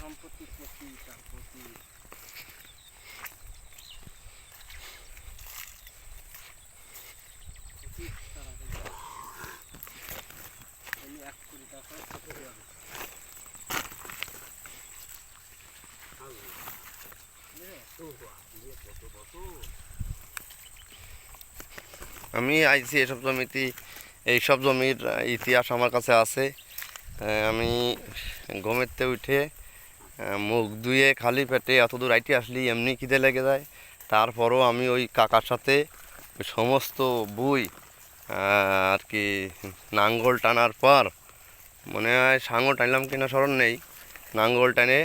সম্পত্তি প্রতি প্রতি? আমি আইছি এসব জমিতে, এইসব জমির ইতিহাস আমার কাছে আছে। আমি ঘুমেতে উঠে মুখ ধুয়ে খালি পেটে এত দূর আইটি আসলি এমনি খিদে লেগে যায়। তারপরও আমি ওই কাকার সাথে সমস্ত বই আর কি নাঙ্গল টানার পর মনে হয় সাঙ্গল টানলাম কিনা স্মরণ নেই নাঙ্গল টানে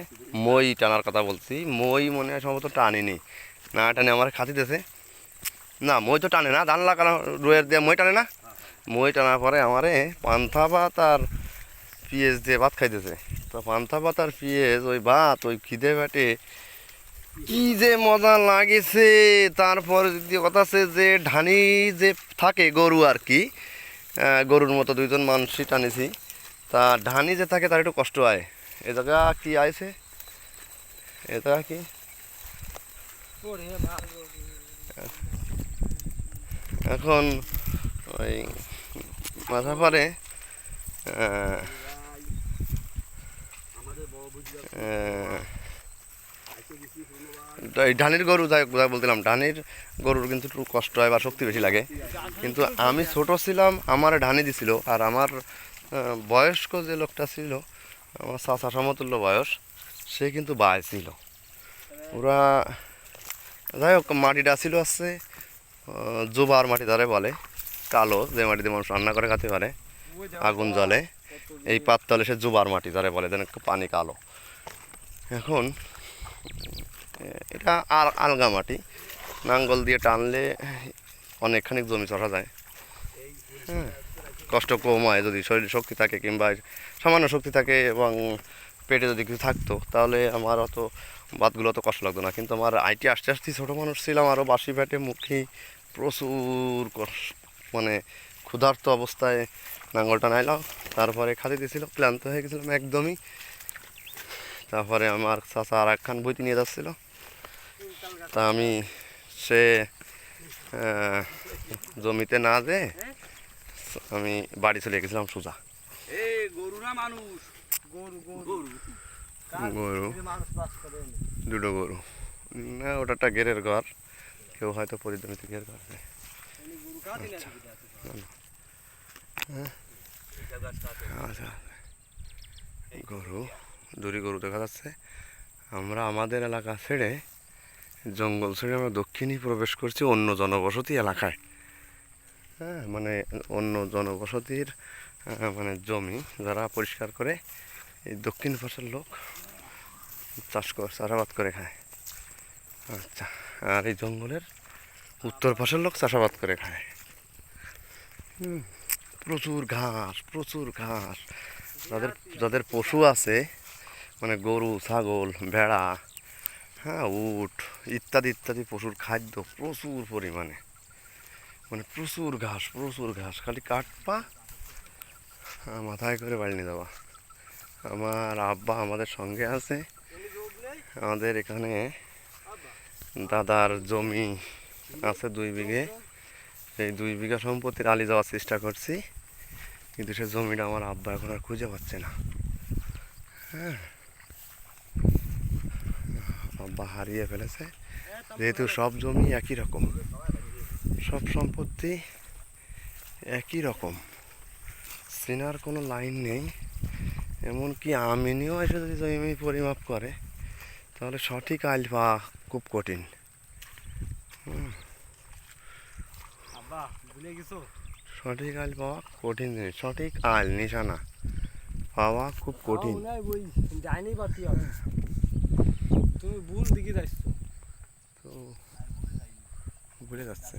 মই টানার কথা বলছি। মই মনে হয় সম্ভবত টানিনি। না টানে আমার খাতি দিতেছে না মই তো টানে না ধান লাগানো রোয়ের দিয়ে মই টানে না। মই টানার পরে আমারে পান্থা ভাত আর পিঁয়াজ দিয়ে ভাত খাইতেছে। তো পান্থা আর পিঁয়াজ ওই ভাত ওই খিদে পেটে কি যে মজা লাগেছে। তারপর দ্বিতীয় কথা আছে যে ধানি যে থাকে গরু আর কি গরুর মতো দুইজন মানুষই টানেছি। তা ধানি যে থাকে তার একটু কষ্ট হয়। এ জায়গা কি আইছে? এ জায়গা কি? এখন ওই মাথা পরে আমাদের বড় বুঝলে এই ধানের গরু যাই যাই বলছিলাম, ধানের গরুর কিন্তু একটু কষ্ট হয় বা শক্তি বেশি লাগে। কিন্তু আমি ছোট ছিলাম, আমার ধানি দিছিল, আর আমার বয়স্ক যে লোকটা ছিল, আমার চাচা সমতুল্য বয়স, সে কিন্তু বায় ছিল ওরা, যাই হোক, মাটিটা ছিল আছে জোবার মাটি ধরে বলে, কালো, যে মাটিতে মানুষ রান্না করে খেতে পারে, আগুন জ্বলে। এই পাততলে সে জুবার মাটি, যারা বলে যেন পানি কালো। এখন, এটা আর আলগা মাটি। নাঙ্গল দিয়ে টানলে অনেকখানি জমি চড়া যায়। হ্যাঁ কষ্ট কম হয় যদি শরীরে শক্তি থাকে কিংবা সামান্য শক্তি থাকে এবং পেটে যদি কিছু থাকতো, তাহলে আমার অত বাতগুলো অত কষ্ট লাগতো না। কিন্তু আমার আইটি আস্তে আস্তে ছোটো মানুষ ছিলাম আরও বাসি পেটে মুখে, প্রচুর মানে ক্ষুধার্ত অবস্থায় নাঙ্গলটা নাইলাম। তারপরে খাতে দিয়েছিল ক্লান্ত হয়ে গেছিলাম একদমই। তারপরে আমার চাচা আর একখান বইতে নিয়ে যাচ্ছিল। তা আমি সে জমিতে না যে আমি বাড়ি চলে গেছিলাম সোজা। গরু না মানুষ? গরু গরু। গরু। মানুষ বাস করে দুটো গরু। না ওটা একটা গেরের ঘর। কেউ হয়তো পরিজমিতে গের ঘর দেয়। না আচ্ছা। গরু দূরে গরু দেখা যাচ্ছে। আমরা আমাদের এলাকা ছেড়ে, জঙ্গল ছেড়ে আমরা দক্ষিণে প্রবেশ করছি অন্য জনবসতি এলাকায়। হ্যাঁ মানে অন্য জনবসতির মানে জমি যারা পরিষ্কার করে, এই দক্ষিণ পাশের লোক চাষ করে চাষাবাদ করে খায়। আচ্ছা আর এই জঙ্গলের উত্তর পাশের লোক চাষাবাদ করে খায়। হুম। প্রচুর ঘাস প্রচুর ঘাস। যাদের যাদের পশু আছে মানে গরু ছাগল ভেড়া হ্যাঁ উট ইত্যাদি ইত্যাদি পশুর খাদ্য প্রচুর পরিমাণে। মানে প্রচুর ঘাস প্রচুর ঘাস। খালি কাটপা আর মাথায় করে বাড়ি নিয়ে যাওয়া আমার আব্বা আমাদের সঙ্গে আছে। আমাদের এখানে দাদার জমি আছে দুই বিঘে। এই দুই বিঘা সম্পত্তির আলি যাওয়ার চেষ্টা করছি, কিন্তু সে জমিটা আমার আব্বা এখন আর খুঁজে পাচ্ছে না। হ্যাঁ। আব্বা হারিয়ে ফেলেছে। যেহেতু সব জমি একই রকম, সব সম্পত্তি একই রকম চেনার কোনো লাইন নেই, এমনকি আমিনিও এসে যদি জমি পরিমাপ করে, তাহলে সঠিক আইল পাওয়া খুব কঠিন। আব্বা ভুলে গেছো? সঠিক আল পাওয়া কঠিন জিনিস সঠিক আল নিশানা পাওয়া খুব কঠিন। হবে? তুমি ভুল দিকে যাচ্ছ। তো ভুলে যাচ্ছে।